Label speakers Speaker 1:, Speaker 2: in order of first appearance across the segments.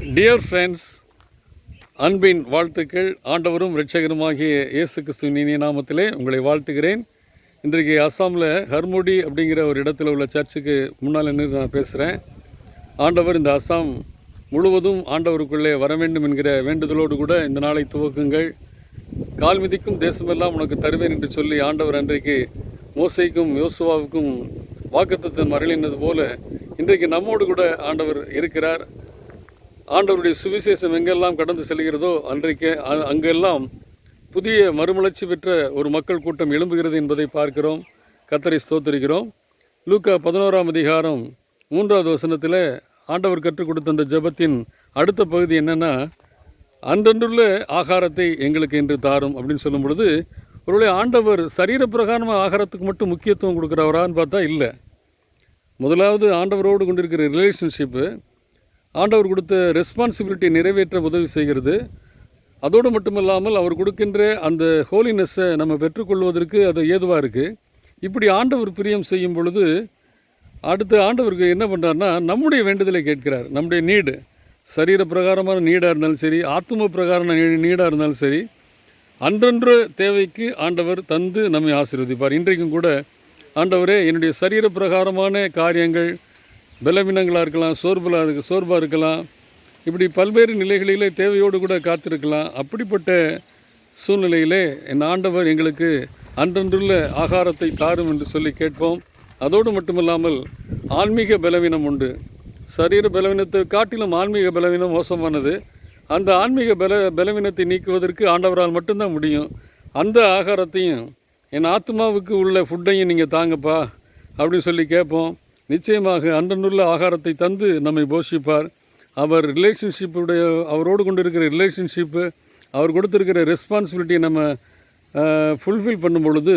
Speaker 1: Dear friends அன்பின் வாழ்த்துக்கள். ஆண்டவரும் இரட்சகருமாகிய இயேசு கிறிஸ்துவின் நாமத்திலே உங்களை வாழ்த்துகிறேன். இன்றைக்கு அஸ்ஸாமில் ஹர்முடி அப்படிங்கிற ஒரு இடத்துல உள்ள சர்ச்சுக்கு முன்னால் நின்று நான் பேசுகிறேன் ஆண்டவர் இந்த அஸ்ஸாம் முழுவதும் ஆண்டவருக்குள்ளே வர வேண்டும் என்கிற வேண்டுதலோடு கூட இந்த நாளை துவக்குங்கள். கால் மிதிக்கும் தேசமெல்லாம் உனக்கு தருவேன் என்று சொல்லி ஆண்டவர் அன்றைக்கு மோசைக்கும் யோசுவாவுக்கும் வாக்குத்தத்தம் அருளினது போல இன்றைக்கு நம்மோடு கூட ஆண்டவர் இருக்கிறார். ஆண்டவருடைய சுவிசேஷம் எங்கெல்லாம் கடந்து செல்கிறதோ அன்றைக்கு அங்கெல்லாம் புதிய மறுமலர்ச்சி பெற்ற ஒரு மக்கள் கூட்டம் எழும்புகிறது என்பதை பார்க்கிறோம். கத்தரை ஸ்தோத்தரிக்கிறோம். லூக்கா பதினோராம் அதிகாரம் மூன்றாவது வசனத்தில் ஆண்டவர் கற்றுக் கொடுத்த அந்த ஜெபத்தின் அடுத்த பகுதி என்னென்னா அன்றன்றுள்ள ஆகாரத்தை எங்களுக்கு இன்று தாரும் அப்படின்னு சொல்லும் பொழுது ஒருவேளை ஆண்டவர் சரீர பிரகாரமாக ஆகாரத்துக்கு மட்டும் முக்கியத்துவம் கொடுக்குறவரான்னு பார்த்தா இல்லை. முதலாவது ஆண்டவரோடு கொண்டிருக்கிற ரிலேஷன்ஷிப்பு ஆண்டவர் கொடுத்த ரெஸ்பான்சிபிலிட்டி நிறைவேற்ற உதவி செய்கிறது. அதோடு மட்டுமல்லாமல் அவர் கொடுக்கின்ற அந்த ஹோலினஸ்ஸை நம்ம பெற்றுக்கொள்வதற்கு அது ஏதுவாக இருக்குது இப்படி ஆண்டவர் பிரியம் செய்யும் பொழுது அடுத்து ஆண்டவருக்கு என்ன பண்ணுறாருன்னா நம்முடைய வேண்டுதலை கேட்கிறார். நம்முடைய நீடு சரீர பிரகாரமான நீடாக இருந்தாலும் சரி ஆத்ம பிரகாரமான நீடாக இருந்தாலும் சரி அன்றன்று தேவைக்கு ஆண்டவர் தந்து நம்மை ஆசீர்வதிப்பார். இன்றைக்கும் கூட ஆண்டவரே என்னுடைய சரீர பிரகாரமான காரியங்கள் பலவீனங்களாக இருக்கலாம் சோர்பலாக இருக்க சோர்வாக இருக்கலாம். இப்படி பல்வேறு நிலைகளிலே தேவையோடு கூட காத்திருக்கலாம். அப்படிப்பட்ட சூழ்நிலையிலே என் ஆண்டவர் எங்களுக்கு அன்றன்றுள்ள ஆகாரத்தை தாரும் என்று சொல்லி கேட்போம். அதோடு மட்டுமல்லாமல் ஆன்மீக பலவீனம் உண்டு. சரீர பலவீனத்தை காட்டிலும் ஆன்மீக பலவீனம் மோசமானது. அந்த ஆன்மீக பல பலவீனத்தை நீக்குவதற்கு ஆண்டவரால் மட்டும்தான் முடியும். அந்த ஆகாரத்தையும் என் ஆத்மாவுக்கு உள்ள ஃபுட்டையும் நீங்கள் தாங்கப்பா அப்படின்னு சொல்லி கேட்போம். நிச்சயமாக அன்றன்றுள்ள ஆகாரத்தை தந்து நம்மை போஷிப்பார். அவர் ரிலேஷன்ஷிப்புடைய அவரோடு கொண்டு இருக்கிற ரிலேஷன்ஷிப்பு அவர் கொடுத்துருக்கிற ரெஸ்பான்சிபிலிட்டியை நம்ம ஃபுல்ஃபில் பண்ணும் பொழுது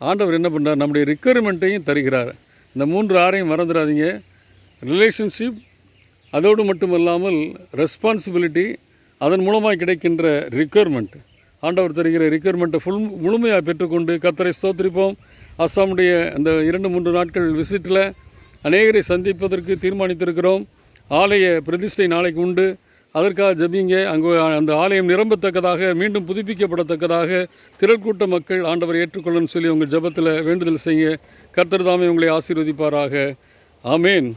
Speaker 1: ஆண்டவர் என்ன பண்ணுறார் நம்முடைய ரிக்குவயர்மெண்ட்டையும் தருகிறார். இந்த மூன்று ஆறையும் மறந்துடாதீங்க. ரிலேஷன்ஷிப் அதோடு மட்டுமல்லாமல் ரெஸ்பான்சிபிலிட்டி அதன் மூலமாக கிடைக்கின்ற ரிக்குயர்மெண்ட் ஆண்டவர் தருகிற ரிக்குயர்மெண்ட்டை ஃபுல் முழுமையாக பெற்றுக்கொண்டு கத்தரை ஸ்தோத்திரிப்போம். அஸ்ஸாமுடைய அந்த இரண்டு மூன்று நாட்கள் விசிட்டில் அநேகரை சந்திப்பதற்கு தீர்மானித்திருக்கிறோம். ஆலய பிரதிஷ்டை நாளைக்கு உண்டு. அதற்காக ஜெபிங்க அங்கு அந்த ஆலயம் நிரம்பத்தக்கதாக மீண்டும் புதுப்பிக்கப்படத்தக்கதாக திரள்கூட்ட மக்கள் ஆண்டவர் ஏற்றுக்கொள்ளணும்னு சொல்லி உங்கள் ஜெபத்தில் வேண்டுதல் செய்ய கர்த்தர் தாமே உங்களை ஆசீர்வதிப்பாராக. ஆமேன்.